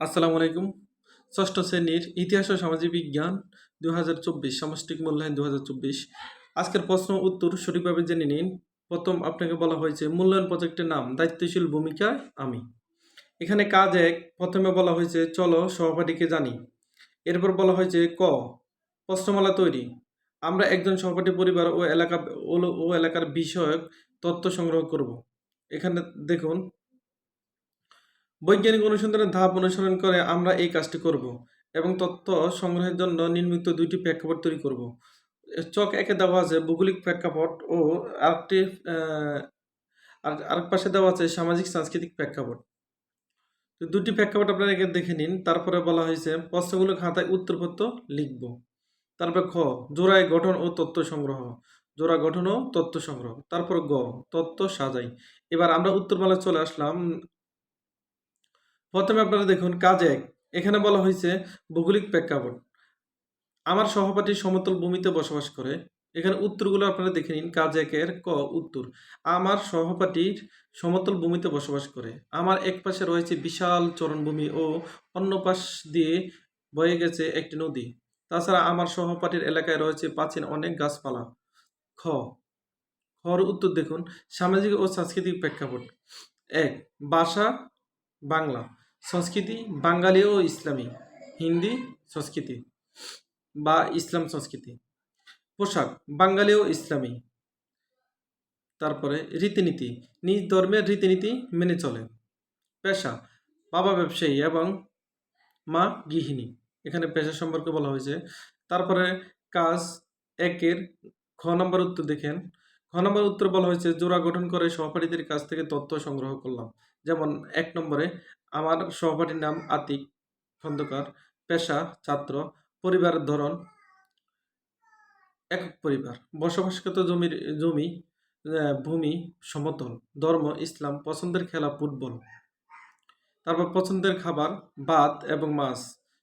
আসসালামু আলাইকুম। ষষ্ঠ শ্রেণির ইতিহাস ও সামাজিক বিজ্ঞান দু হাজার চব্বিশ, সামষ্টিক মূল্যায়ন দু হাজার চব্বিশ। আজকের প্রশ্ন উত্তর সঠিকভাবে জেনে নিন। প্রথম আপনাকে বলা হয়েছে, মূল্যায়ন প্রজেক্টের নাম, দায়িত্বশীল ভূমিকায় আমি। এখানে কাজ এক, প্রথমে বলা হয়েছে, চলো সহপাঠীকে জানি। এরপর বলা হয়েছে, ক, প্রশ্নমালা তৈরি। আমরা একজন সহপাঠী পরিবার ও এলাকা ও- ও এলাকার বিষয়ক তথ্য সংগ্রহ করব। এখানে দেখুন বৈজ্ঞানিক অনুসন্ধানের ধাপ অনুসরণ করে আমরা এই কাজটি করব এবং তথ্য সংগ্রহের জন্য নির্মিত দুইটি প্রেক্ষাপট তৈরি করব। চক একে দেওয়া আছে ভৌগোলিক প্রেক্ষাপট ও আরেকটি আর আরেক পাশে দেওয়া আছে সামাজিক সাংস্কৃতিক প্রেক্ষাপট। তো দুটি প্রেক্ষাপট আপনারা একে দেখে নিন, তারপরে বলা হয়েছে প্রশ্নগুলো খাতায় উত্তরপত্র লিখব। তারপরে খ, জোড়ায় গঠন ও তথ্য সংগ্রহ। জোড়া গঠন ও তথ্য সংগ্রহ। তারপর গ, তথ্য সাজাই। এবার আমরা উত্তরমালা চলে আসলাম। প্রথমে আপনারা দেখুন, কাজ এক। এখানে বলা হয়েছে ভৌগোলিক প্রেক্ষাপট। আমার সহপাঠী সমতল ভূমিতে বসবাস করে। এখানে উত্তরগুলো আপনারা দেখে নিন, কাজ একের ক, উত্তর। আমার সহপাঠীর সমতল ভূমিতে বসবাস করে। আমার এক পাশে রয়েছে বিশাল চরণভূমি ও অন্য পাশ দিয়ে বয়ে গেছে একটি নদী। তাছাড়া আমার সহপাঠীর এলাকায় রয়েছে প্রাচীন অনেক গাছপালা। খ। খর উত্তর দেখুন, সামাজিক ও সাংস্কৃতিক প্রেক্ষাপট। এক, ভাষা, বাংলা। সংস্কৃতি, বাঙালি ও ইসলামী, হিন্দি সংস্কৃতি বা ইসলাম সংস্কৃতি। পোশাক, বাঙালি ও ইসলামী। তারপরে রীতিনীতি, নিজ ধর্মের রীতিনীতি মেনে চলে। পেশা, বাবা ব্যবসায়ী এবং মা গৃহিণী। এখানে পেশা সম্পর্কে বলা হয়েছে। তারপরে কাজ, একের খ নম্বর উত্তর দেখেন। খ নম্বর উত্তর বলা হয়েছে, জোড়া গঠন করে সহপাঠীদের কাছ থেকে তথ্য সংগ্রহ করলাম। যেমন, এক নম্বরে আমার সহপাঠীর নাম আতিক খন্দকার, পেশা, ছাত্র, পরিবারের ধরন একক পরিবার। বসবাসকৃত জমির, জমি ভূমি, সমতল, ধর্ম, ইসলাম, পছন্দের খেলা, ফুটবল। তারপর পছন্দের খাবার, ভাত এবং মাছ,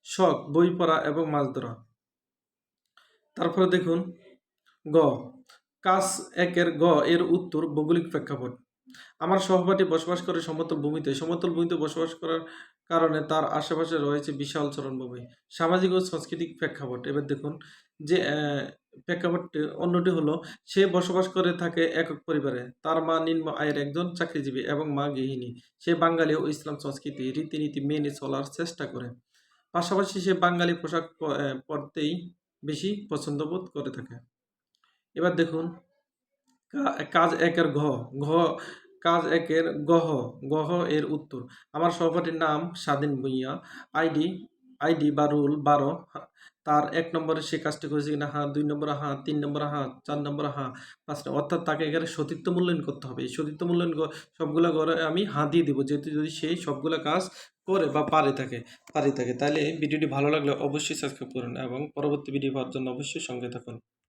শখ, বই পড়া এবং মাছ ধরা। তারপরে দেখুন গ। কাজ একের গ এর উত্তর ভৌগোলিক প্রেক্ষাপট। আমার সহপাঠী বসবাস করে সমতল ভূমিতে। সমতল ভূমিতে বসবাস করার কারণে তার আশেপাশে রয়েছে বিশাল চরণভূমি সামাজিক ও সাংস্কৃতিক প্রেক্ষাপট। এবার দেখুন যে প্রেক্ষাপটটি অন্যটি হলো, সে বসবাস করে থাকে একক পরিবারে। তার মা নিম্ন আয়ের একজন চাকরিজীবী এবং মা গৃহিণী। সে বাঙালি ও ইসলাম সংস্কৃতি, রীতিনীতি মেনে চলার চেষ্টা করে। পাশাপাশি সে বাঙালি পোশাক পরতেই বেশি পছন্দ বোধ করে থাকে। এবার দেখুন কাজ একের ঘ। ঘ কাজ একের গহ। গহ এর উত্তর। আমার সহপাঠীর নাম স্বাধীন ভূঁইয়া। আইডি আইডি বা রুল বারো। তার এক নম্বরে সে কাজটি করেছে কিনা? হ্যাঁ দুই নম্বরে হ্যাঁ তিন নম্বরে হ্যাঁ চার নম্বরে হ্যাঁ পাঁচ অর্থাৎ তাকে এখানে সতীর্থ মূল্যায়ন করতে হবে। এই সতীর্থ মূল্যায়ন সবগুলো করে আমি হাঁ দিয়ে দেবো। যেহেতু যদি সেই সবগুলো কাজ করে বা পারে থাকে পারে থাকে, তাহলে ভিডিওটি ভালো লাগলে অবশ্যই সাবস্ক্রাইব করুন এবং পরবর্তী ভিডিও পাওয়ার জন্য অবশ্যই সঙ্গে থাকুন।